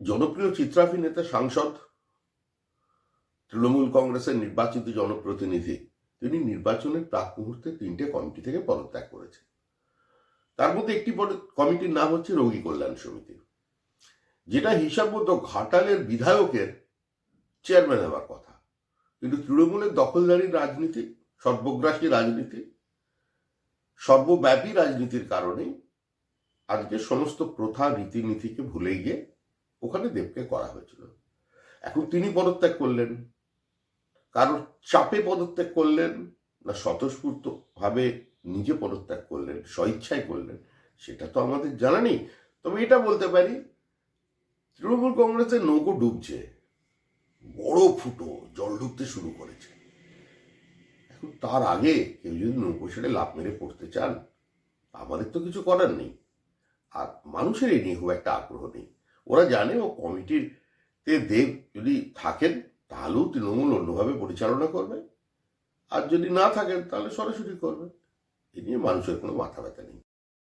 জনপ্রিয় চিত্রাফি নেতা সাংসদ তৃণমূল কংগ্রেসের নির্বাচিত জনপ্রতিনিধি, তিনি নির্বাচনের প্রাক মুহূর্তে তিনটে কমিটি থেকে পদত্যাগ করেছেন। তার মধ্যে একটি কমিটির নাম হচ্ছে রোগী কল্যাণ সমিতি, যেটা হিসাব মতো ঘাটালের বিধায়কের চেয়ারম্যান হওয়ার কথা। কিন্তু তৃণমূলের দখলদারি রাজনীতি, সর্বগ্রাসী রাজনীতি, সর্বব্যাপী রাজনীতির কারণে আজকে সমস্ত প্রথা, রীতিনীতিকে ভুলে গিয়ে ওখানে দেবকে করা হয়েছিল। এখন তিনি পদত্যাগ করলেন। কারোর চাপে পদত্যাগ করলেন না স্বতঃস্ফূর্ত ভাবে নিজে পদত্যাগ করলেন, স্বইচ্ছায় করলেন, সেটা তো আমাদের জানা নেই। তবে এটা বলতে পারি, তৃণমূল কংগ্রেসের নৌকো ডুবছে, বড় ফুটো, জল ডুবতে শুরু করেছে। এখন তার আগে কেউ যদি নৌকো ছেড়ে লাভ মেরে পড়তে চান আমাদের তো কিছু করার নেই। আর মানুষের এই নিয়ে খুব একটা আগ্রহ নেই। ওরা জানে ও কমিটির তে দেব যদি থাকেন, তাহলেও তৃণমূল অন্যভাবে পরিচালনা করবে। আর যদি না থাকেন, তাহলে সরাসরি করবে। এ নিয়ে মানুষের কোনো মাথা ব্যথা নেই।